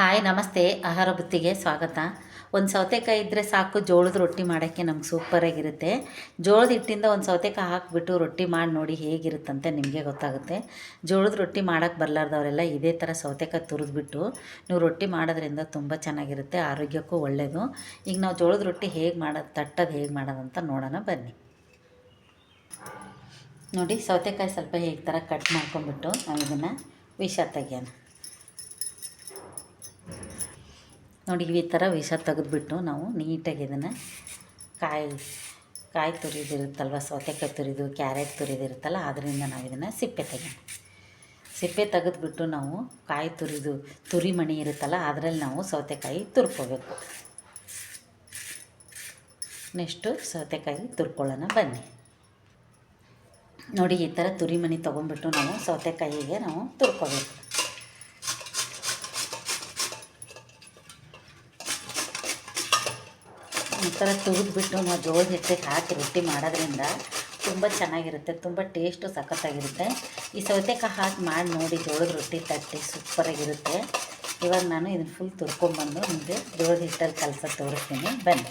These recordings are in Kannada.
ಹಾಯ್, ನಮಸ್ತೆ. ಆಹಾರ ಬುತ್ತಿಗೆ ಸ್ವಾಗತ. ಒಂದು ಸೌತೆಕಾಯಿ ಇದ್ದರೆ ಸಾಕು, ಜೋಳದ ರೊಟ್ಟಿ ಮಾಡೋಕ್ಕೆ ನಮ್ಗೆ ಸೂಪರಾಗಿರುತ್ತೆ ಜೋಳದ ಹಿಟ್ಟಿಂದ ಒಂದು ಸೌತೆಕಾಯಿ ಹಾಕಿಬಿಟ್ಟು ರೊಟ್ಟಿ ಮಾಡಿ ನೋಡಿ ಹೇಗಿರುತ್ತಂತೆ ನಿಮಗೆ ಗೊತ್ತಾಗುತ್ತೆ. ಜೋಳದ ರೊಟ್ಟಿ ಮಾಡೋಕ್ಕೆ ಬರಲಾರ್ದವರೆಲ್ಲ ಇದೇ ಥರ ಸೌತೆಕಾಯಿ ತುರಿದ್ಬಿಟ್ಟು ನೀವು ರೊಟ್ಟಿ ಮಾಡೋದ್ರಿಂದ ತುಂಬ ಚೆನ್ನಾಗಿರುತ್ತೆ, ಆರೋಗ್ಯಕ್ಕೂ ಒಳ್ಳೆಯದು ಈಗ ನಾವು ಜೋಳದ ರೊಟ್ಟಿ ಹೇಗೆ ಮಾಡೋದು ತಟ್ಟೋದು ಹೇಗೆ ಮಾಡೋದಂತ ನೋಡೋಣ ಬನ್ನಿ. ನೋಡಿ, ಸೌತೆಕಾಯಿ ಸ್ವಲ್ಪ ಹೇಗೆ ಥರ ಕಟ್ ಮಾಡ್ಕೊಂಬಿಟ್ಟು ನಾವು ಇದನ್ನು ವಿಷ ತೆಗಿಯೋಣ. ನೋಡಿ ಈ ಥರ ವಿಷ ತೆಗೆದುಬಿಟ್ಟು ನಾವು ನೀಟಾಗಿ ಇದನ್ನು ಕಾಯಿ ಕಾಯಿ ತುರಿದಿರುತ್ತಲ್ವ, ಸೌತೆಕಾಯಿ ತುರಿದು, ಕ್ಯಾರೆಟ್ ತುರಿದಿರುತ್ತಲ್ಲ, ಅದರಿಂದ ನಾವು ಇದನ್ನು ಸಿಪ್ಪೆ ತೆಗೆಯೋಣ. ಸಿಪ್ಪೆ ತೆಗೆದ್ಬಿಟ್ಟು ನಾವು ಕಾಯಿ ತುರಿದು, ತುರಿ ಮಣಿ ಇರುತ್ತಲ್ಲ, ಅದರಲ್ಲಿ ನಾವು ಸೌತೆಕಾಯಿ ತುರ್ಕೋಬೇಕು. ನೆಕ್ಸ್ಟು ಸೌತೆಕಾಯಿ ತುರ್ಕೊಳ್ಳೋಣ, ಬನ್ನಿ. ನೋಡಿ ಈ ಥರ ತುರಿ ಮಣಿ ತೊಗೊಂಡ್ಬಿಟ್ಟು ನಾವು ಸೌತೆಕಾಯಿಗೆ ನಾವು ತುರ್ಕೋಬೇಕು. ಈ ಥರ ತುರಿದ್ಬಿಟ್ಟು ನಾವು ಜೋಳ ಹಿಟ್ಟಿಗೆ ಹಾಕಿ ರೊಟ್ಟಿ ಮಾಡೋದ್ರಿಂದ ತುಂಬ ಚೆನ್ನಾಗಿರುತ್ತೆ, ತುಂಬ ಟೇಸ್ಟು ಸಖತ್ತಾಗಿರುತ್ತೆ. ಈ ಸೌತೆಕಾಯಿ ಹಾಕಿ ಮಾಡಿ ನೋಡಿ, ಜೋಳದ ರೊಟ್ಟಿ ತಟ್ಟಿ ಸೂಪರಾಗಿರುತ್ತೆ. ಇವಾಗ ನಾನು ಇದನ್ನು ಫುಲ್ ತುರ್ಕೊಂಡ್ಬಂದು ನಿಮಗೆ ಜೋಳದ ಹಿಟ್ಟಲ್ಲಿ ಕಲಸ ತೋರಿಸ್ತೀನಿ. ಬನ್ನಿ.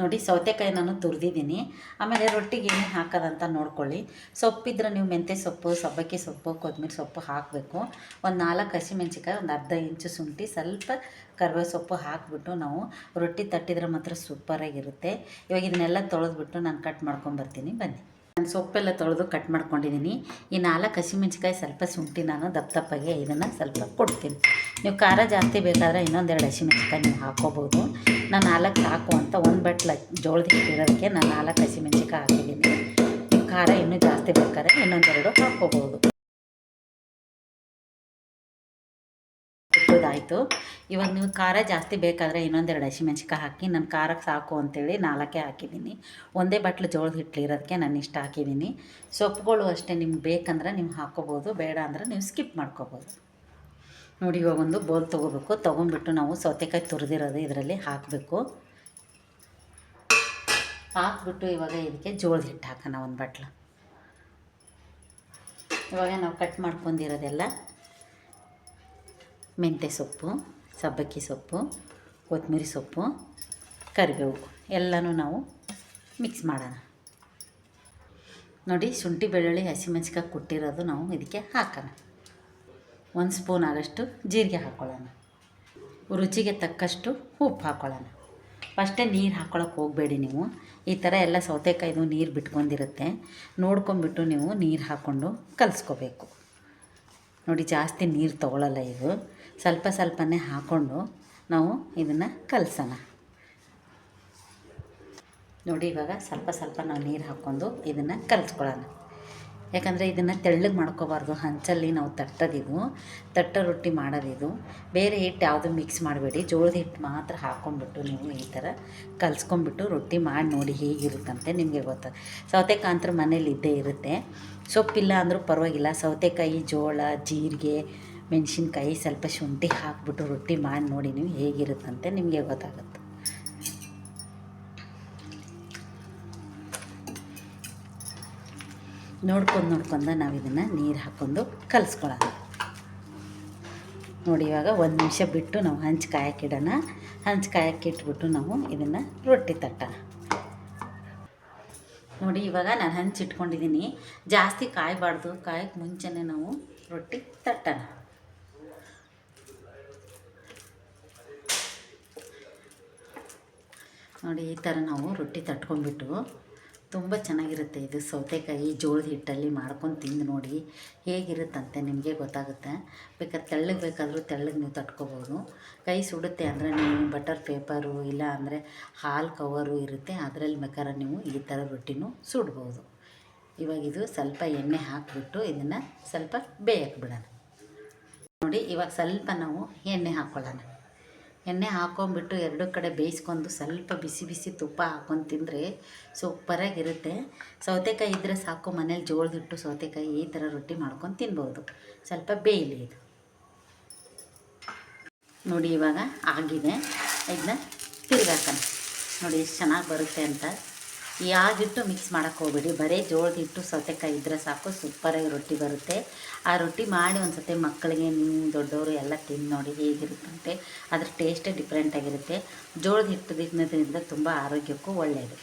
ನೋಡಿ ಸೌತೆಕಾಯಿ ನಾನು ತುರಿದಿದ್ದೀನಿ. ಆಮೇಲೆ ರೊಟ್ಟಿಗೆ ಏನೇನು ಹಾಕೋದಂತ ನೋಡ್ಕೊಳ್ಳಿ. ಸೊಪ್ಪಿದ್ರೆ ನೀವು ಮೆಂತ್ಯ ಸೊಪ್ಪು, ಸಬ್ಬಕ್ಕಿ ಸೊಪ್ಪು ಕೊತ್ತಂಬರಿ ಸೊಪ್ಪು ಹಾಕಬೇಕು. ಒಂದು ನಾಲ್ಕು ಹಸಿಮೆಣ್ಸಿಕಾಯಿ ಒಂದು ಅರ್ಧ ಇಂಚು ಶುಂಠಿ, ಸ್ವಲ್ಪ ಕರಿಬೇವು ಸೊಪ್ಪು ಹಾಕಿಬಿಟ್ಟು ನಾವು ರೊಟ್ಟಿ ತಟ್ಟಿದ್ರೆ ಮಾತ್ರ ಸೂಪರಾಗಿರುತ್ತೆ. ಇವಾಗ ಇದನ್ನೆಲ್ಲ ತೊಳೆದ್ಬಿಟ್ಟು ನಾನು ಕಟ್ ಮಾಡ್ಕೊಂಬರ್ತೀನಿ ಬನ್ನಿ. ನಾನು ಸೊಪ್ಪೆಲ್ಲ ತೊಳೆದು ಕಟ್ ಮಾಡ್ಕೊಂಡಿದ್ದೀನಿ. ಈ ನಾಲ್ಕು ಹಸಿಮೆಣ್ಸಿಕಾಯಿ ಸ್ವಲ್ಪ ಶುಂಠಿ ನಾನು ದಪ್ಪ ದಪ್ಪಗೆ ಇದನ್ನು ಸ್ವಲ್ಪ ಕೊಡ್ತೀನಿ. ನೀವು ಖಾರ ಜಾಸ್ತಿ ಬೇಕಾದರೆ ಇನ್ನೊಂದೆರಡು ಹಸಿಮೆಣ್ಸಿಕಾಯಿ ನೀವು ಹಾಕೋಬೋದು. ನಾನು ನಾಲ್ಕು ಸಾಕು ಅಂತ ಒಂದು ಬಟ್ಲ ಜೋಳದ ಇಟ್ಟಿರೋದಕ್ಕೆ ನಾನು ನಾಲ್ಕು ಹಸಿಮೆಣ್ಸಿಕಾಯಿ ಹಾಕಿದ್ದೀನಿ. ಖಾರ ಇನ್ನೂ ಜಾಸ್ತಿ ಬೇಕಾದ್ರೆ ಇನ್ನೊಂದೆರಡು ಹಾಕ್ಕೋಬೋದು ಇಟ್ಟೋದಾಯಿತು ಇವಾಗ ನೀವು ಖಾರ ಜಾಸ್ತಿ ಬೇಕಾದರೆ ಇನ್ನೊಂದೆರಡು ಹಸಿಮೆಣ್ಸಿಕಾಯಿ ಹಾಕಿ, ನಾನು ಖಾರಕ್ಕೆ ಸಾಕು ಅಂತೇಳಿ ನಾಲ್ಕೇ ಹಾಕಿದ್ದೀನಿ. ಒಂದೇ ಬಟ್ಲು ಜೋಳದ ಹಿಟ್ಟಲಿರೋದಕ್ಕೆ ನಾನು ಇಷ್ಟು ಹಾಕಿದ್ದೀನಿ. ಸೊಪ್ಪುಗಳು ಅಷ್ಟೇ ನಿಮ್ಗೆ ಬೇಕಂದ್ರೆ ನೀವು ಹಾಕ್ಕೋಬೋದು ಬೇಡ ಅಂದ್ರೆ ನೀವು ಸ್ಕಿಪ್ ಮಾಡ್ಕೋಬೋದು. ನೋಡಿ ಇವಾಗ ಒಂದು ಬೋಲ್ ತೊಗೋಬೇಕು. ತೊಗೊಂಡ್ಬಿಟ್ಟು ನಾವು ಸೌತೆಕಾಯಿ ತುರಿದಿರೋದು ಇದರಲ್ಲಿ ಹಾಕಬೇಕು. ಹಾಕ್ಬಿಟ್ಟು ಇವಾಗ ಇದಕ್ಕೆ ಜೋಳದ ಹಿಟ್ಟು ಹಾಕೋಣ ಒಂದು ಬಟ್ಲು. ಇವಾಗ ನಾವು ಕಟ್ ಮಾಡ್ಕೊಂಡಿರೋದೆಲ್ಲ ಮೆಂತ್ಯ ಸೊಪ್ಪು, ಸಬ್ಬಕ್ಕಿ ಸೊಪ್ಪು, ಕೊತ್ತಂಬರಿ ಸೊಪ್ಪು, ಕರಿಬೇವು ಎಲ್ಲನೂ ನಾವು ಮಿಕ್ಸ್ ಮಾಡೋಣ. ನೋಡಿ ಶುಂಠಿ ಬೆಳ್ಳುಳ್ಳಿ ಹಸಿಮೆಣ್ಸಿಕಾಯಿ ಕೊಟ್ಟಿರೋದು ನಾವು ಇದಕ್ಕೆ ಹಾಕೋಣ. ಒಂದು ಸ್ಪೂನ್ ಆದಷ್ಟು ಜೀರಿಗೆ ಹಾಕ್ಕೊಳ್ಳೋಣ ರುಚಿಗೆ ತಕ್ಕಷ್ಟು ಉಪ್ಪು ಹಾಕ್ಕೊಳ್ಳೋಣ ಫಸ್ಟೇ ನೀರು ಹಾಕ್ಕೊಳಕ್ಕೆ ಹೋಗಬೇಡಿ ನೀವು. ಈ ಥರ ಎಲ್ಲ ಸೌತೆಕಾಯ್ದು ನೀರು ಬಿಟ್ಕೊಂಡಿರುತ್ತೆ. ನೋಡ್ಕೊಂಬಿಟ್ಟು ನೀವು ನೀರು ಹಾಕ್ಕೊಂಡು ಕಲಿಸ್ಕೋಬೇಕು. ನೋಡಿ ಜಾಸ್ತಿ ನೀರು ತೊಗೊಳಲ್ಲ ಇದು. ಸ್ವಲ್ಪ ಸ್ವಲ್ಪನೇ ಹಾಕ್ಕೊಂಡು ನಾವು ಇದನ್ನು ಕಲಸೋಣ. ನೋಡಿ, ಇವಾಗ ಸ್ವಲ್ಪ ಸ್ವಲ್ಪ ನಾವು ನೀರು ಹಾಕ್ಕೊಂಡು ಇದನ್ನು ಕಲಿಸ್ಕೊಳ್ಳೋಣ. ಯಾಕಂದರೆ ಇದನ್ನು ತೆಳ್ಳಗೆ ಮಾಡ್ಕೋಬಾರ್ದು. ಹಂಚಲ್ಲಿ ನಾವು ತಟ್ಟದಿದು ತಟ್ಟ ರೊಟ್ಟಿ ಮಾಡೋದಿದು ಬೇರೆ ಹಿಟ್ಟು ಯಾವುದು ಮಿಕ್ಸ್ ಮಾಡಬೇಡಿ. ಜೋಳದ ಹಿಟ್ಟು ಮಾತ್ರ ಹಾಕ್ಕೊಂಡ್ಬಿಟ್ಟು ನೀವು ಈ ಥರ ಕಲ್ಸ್ಕೊಂಬಿಟ್ಟು ರೊಟ್ಟಿ ಮಾಡಿ ನೋಡಿ ಹೇಗಿರುತ್ತಂತೆ ನಿಮಗೆ ಗೊತ್ತ. ಸೌತೆಕಾಯಿ ಅಂತೂ ಮನೇಲಿ ಇದ್ದೇ ಇರುತ್ತೆ. ಸೊಪ್ಪಿಲ್ಲ ಅಂದರೂ ಪರವಾಗಿಲ್ಲ. ಸೌತೆಕಾಯಿ, ಜೋಳ, ಜೀರಿಗೆ ಮೆಣಸಿನ್ಕಾಯಿ ಸ್ವಲ್ಪ ಶುಂಠಿ ಹಾಕ್ಬಿಟ್ಟು ರೊಟ್ಟಿ ಮಾಡಿ ನೋಡಿ ನೀವು ಹೇಗಿರುತ್ತಂತೆ ನಿಮಗೆ ಗೊತ್ತಾಗುತ್ತೆ. ನೋಡ್ಕೊಂಡು ನೋಡ್ಕೊಂಡು ನಾವು ಇದನ್ನು ನೀರು ಹಾಕ್ಕೊಂಡು ಕಲಿಸ್ಕೊಳ್ಳೋಣ ನೋಡಿ ಇವಾಗ ಒಂದು ನಿಮಿಷ ಬಿಟ್ಟು ನಾವು ಹಂಚು ಕಾಯಕ್ಕಿಡೋಣ ಹಂಚು ಕಾಯಕ್ಕಿಟ್ಬಿಟ್ಟು ನಾವು ಇದನ್ನು ರೊಟ್ಟಿ ತಟ್ಟೋಣ. ನೋಡಿ ಇವಾಗ ನಾನು ಹಂಚಿಟ್ಕೊಂಡಿದ್ದೀನಿ ಜಾಸ್ತಿ ಕಾಯಬಾರ್ದು. ಕಾಯಕ್ಕೆ ಮುಂಚೆನೇ ನಾವು ರೊಟ್ಟಿ ತಟ್ಟೋಣ. ನೋಡಿ, ಈ ಥರ ನಾವು ರೊಟ್ಟಿ ತಟ್ಕೊಂಡ್ಬಿಟ್ಟು ತುಂಬ ಚೆನ್ನಾಗಿರುತ್ತೆ ಇದು ಸೌತೆಕಾಯಿ ಜೋಳದ ಹಿಟ್ಟಲ್ಲಿ ಮಾಡ್ಕೊಂಡು ತಿಂದು ನೋಡಿ, ಹೇಗಿರುತ್ತಂತೆ ನಿಮಗೆ ಗೊತ್ತಾಗುತ್ತೆ. ಬೇಕಾದ್ರೆ ತೆಳ್ಳಗೆ ಬೇಕಾದರೂ ತೆಳ್ಳಗೆ ನೀವು ತಟ್ಕೋಬೋದು. ಕೈ ಸುಡುತ್ತೆ ಅಂದರೆ ನೀವು ಬಟರ್ ಪೇಪರು ಇಲ್ಲ ಅಂದರೆ ಹಾಲು ಕವರು ಇರುತ್ತೆ, ಅದರಲ್ಲಿ ಬೇಕಾದ್ರೆ ನೀವು ಈ ಥರ ರೊಟ್ಟಿನೂ ಸುಡ್ಬೋದು. ಇವಾಗ ಇದು ಸ್ವಲ್ಪ ಎಣ್ಣೆ ಹಾಕಿಬಿಟ್ಟು ಇದನ್ನು ಸ್ವಲ್ಪ ಬೇಯಕ್ಕೆ ಬಿಡೋಣ. ನೋಡಿ, ಇವಾಗ ಸ್ವಲ್ಪ ನಾವು ಎಣ್ಣೆ ಹಾಕ್ಕೊಳ್ಳೋಣ. ಎಣ್ಣೆ ಹಾಕ್ಕೊಂಬಿಟ್ಟು ಎರಡು ಕಡೆ ಬೇಯಿಸ್ಕೊಂಡು ಸ್ವಲ್ಪ ಬಿಸಿ ಬಿಸಿ ತುಪ್ಪ ಹಾಕೊಂಡು ತಿಂದರೆ ಸೂಪರಾಗಿರುತ್ತೆ. ಸೌತೆಕಾಯಿ ಇದ್ದರೆ ಸಾಕು, ಮನೇಲಿ ಜೋಳದಿಟ್ಟು ಸೌತೆಕಾಯಿ ಈ ಥರ ರೊಟ್ಟಿ ಮಾಡ್ಕೊಂಡು ತಿನ್ಬೋದು. ಸ್ವಲ್ಪ ಬೇಯಲಿ ಇದು. ನೋಡಿ ಇವಾಗ ಆಗಿದೆ. ಇದನ್ನ ತಿರ್ಗಾಕೋಣ. ನೋಡಿ ಎಷ್ಟು ಚೆನ್ನಾಗಿ ಬರುತ್ತೆ ಅಂತ. ಯಾವ ಹಿಟ್ಟು ಮಿಕ್ಸ್ ಮಾಡೋಕ್ಕೆ ಹೋಗ್ಬೇಡಿ. ಬರೀ ಜೋಳದ ಹಿಟ್ಟು ಸೌತೆಕಾಯಿ ಇದ್ದರೆ ಸಾಕು ಸೂಪರಾಗಿ ರೊಟ್ಟಿ ಬರುತ್ತೆ. ಆ ರೊಟ್ಟಿ ಮಾಡಿ ಒಂದು ಸತಿ ಮಕ್ಕಳಿಗೆ ನೀವು ದೊಡ್ಡವರು ಎಲ್ಲ ತಿಂದು ನೋಡಿ ಹೇಗಿರುತ್ತಂತೆ. ಅದ್ರ ಟೇಸ್ಟೇ ಡಿಫ್ರೆಂಟಾಗಿರುತ್ತೆ ಜೋಳದ ಹಿಟ್ಟು ತಿನ್ನೋದ್ರಿಂದ ತುಂಬ ಆರೋಗ್ಯಕ್ಕೂ ಒಳ್ಳೆಯದು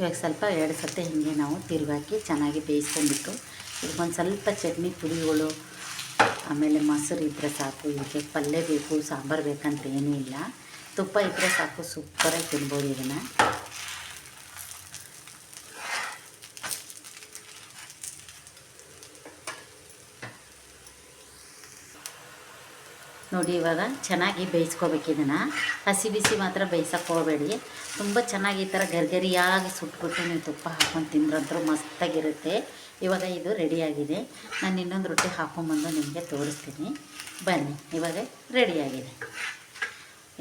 ಇವಾಗ ಸ್ವಲ್ಪ ಎರಡು ಸತಿ ಹೀಗೆ ನಾವು ತಿರುಗಾಕಿ ಚೆನ್ನಾಗಿ ಬೇಯಿಸ್ಕೊಂಡ್ಬಿಟ್ಟು, ಇದಕ್ಕೊಂದು ಸ್ವಲ್ಪ ಚಟ್ನಿ ಪುಡಿಗಳು ಆಮೇಲೆ ಮೊಸರು ಇದ್ದರೆ ಸಾಕು ಇದಕ್ಕೆ ಪಲ್ಯ ಬೇಕು, ಸಾಂಬಾರು ಬೇಕಂತ ಏನೂ ಇಲ್ಲ. ತುಪ್ಪ ಇದ್ದರೆ ಸಾಕು, ಸೂಪರಾಗಿ ತಿನ್ಬೋದು ಇದನ್ನು. ನೋಡಿ ಇವಾಗ ಚೆನ್ನಾಗಿ ಬೇಯಿಸ್ಕೋಬೇಕು ಇದನ್ನು. ಹಸಿ ಬಿಸಿ ಮಾತ್ರ ಬೇಯಿಸೋಕೆ ಹೋಗಬೇಡಿ. ತುಂಬ ಚೆನ್ನಾಗಿ ಈ ಥರ ಗರಿಗರಿಯಾಗಿ ಸುಟ್ಬಿಟ್ಟು ನೀವು ತುಪ್ಪ ಹಾಕ್ಕೊಂಡು ತಿಂದ್ರಂತೂ ಮಸ್ತಾಗಿರುತ್ತೆ. ಇವಾಗ ಇದು ರೆಡಿಯಾಗಿದೆ. ನಾನು ಇನ್ನೊಂದು ರೊಟ್ಟಿ ಹಾಕೊಂಬಂದು ನಿಮಗೆ ತೋರಿಸ್ತೀನಿ. ಬನ್ನಿ, ಇವಾಗ ರೆಡಿಯಾಗಿದೆ.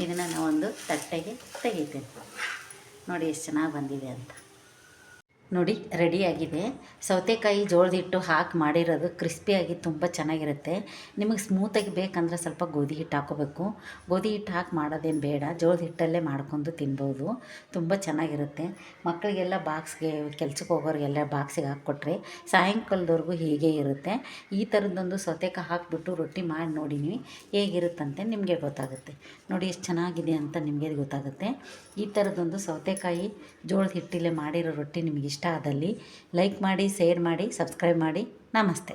ಇದನ್ನು ನಾವೊಂದು ತಟ್ಟೆಗೆ ತೆಗಿತೀನಿ ನೋಡಿ ಎಷ್ಟು ಚೆನ್ನಾಗಿ ಬಂದಿದೆ ಅಂತ. ನೋಡಿ ರೆಡಿಯಾಗಿದೆ ಸೌತೆಕಾಯಿ ಜೋಳದ ಹಿಟ್ಟು ಹಾಕಿ ಮಾಡಿರೋದು ಕ್ರಿಸ್ಪಿಯಾಗಿ ತುಂಬ ಚೆನ್ನಾಗಿರುತ್ತೆ. ನಿಮಗೆ ಸ್ಮೂತಾಗಿ ಬೇಕಂದ್ರೆ ಸ್ವಲ್ಪ ಗೋಧಿ ಹಿಟ್ಟು ಹಾಕೋಬೇಕು. ಗೋಧಿ ಹಿಟ್ಟು ಹಾಕಿ ಮಾಡೋದೇನು ಬೇಡ. ಜೋಳದ ಹಿಟ್ಟಲ್ಲೇ ಮಾಡ್ಕೊಂಡು ತಿನ್ಬೋದು. ತುಂಬ ಚೆನ್ನಾಗಿರುತ್ತೆ. ಮಕ್ಕಳಿಗೆಲ್ಲ ಬಾಕ್ಸ್ಗೆ ಕೆಲ್ಸಕ್ಕೆ ಹೋಗೋರಿಗೆಲ್ಲ ಬಾಕ್ಸಿಗೆ ಹಾಕ್ಕೊಟ್ರೆ ಸಾಯಂಕಾಲದವರೆಗೂ ಹೀಗೆ ಇರುತ್ತೆ. ಈ ಥರದ್ದೊಂದು ಸೌತೆಕಾಯಿ ಹಾಕಿಬಿಟ್ಟು ರೊಟ್ಟಿ ಮಾಡಿ ನೋಡಿನಿ. ಹೇಗಿರುತ್ತಂತೆ ನಿಮಗೆ ಗೊತ್ತಾಗುತ್ತೆ. ನೋಡಿ, ಎಷ್ಟು ಚೆನ್ನಾಗಿದೆ ಅಂತ ನಿಮಗೆ ಗೊತ್ತಾಗುತ್ತೆ. ಈ ಥರದ್ದೊಂದು ಸೌತೆಕಾಯಿ ಜೋಳದ ಹಿಟ್ಟಲ್ಲೇ ಮಾಡಿರೋ ರೊಟ್ಟಿ ನಿಮಗೆ ಇಷ್ಟ ಆದಲ್ಲಿ ಲೈಕ್ ಮಾಡಿ ಶೇರ್ ಮಾಡಿ ಸಬ್ಸ್ಕ್ರೈಬ್ ಮಾಡಿ. ನಮಸ್ತೆ.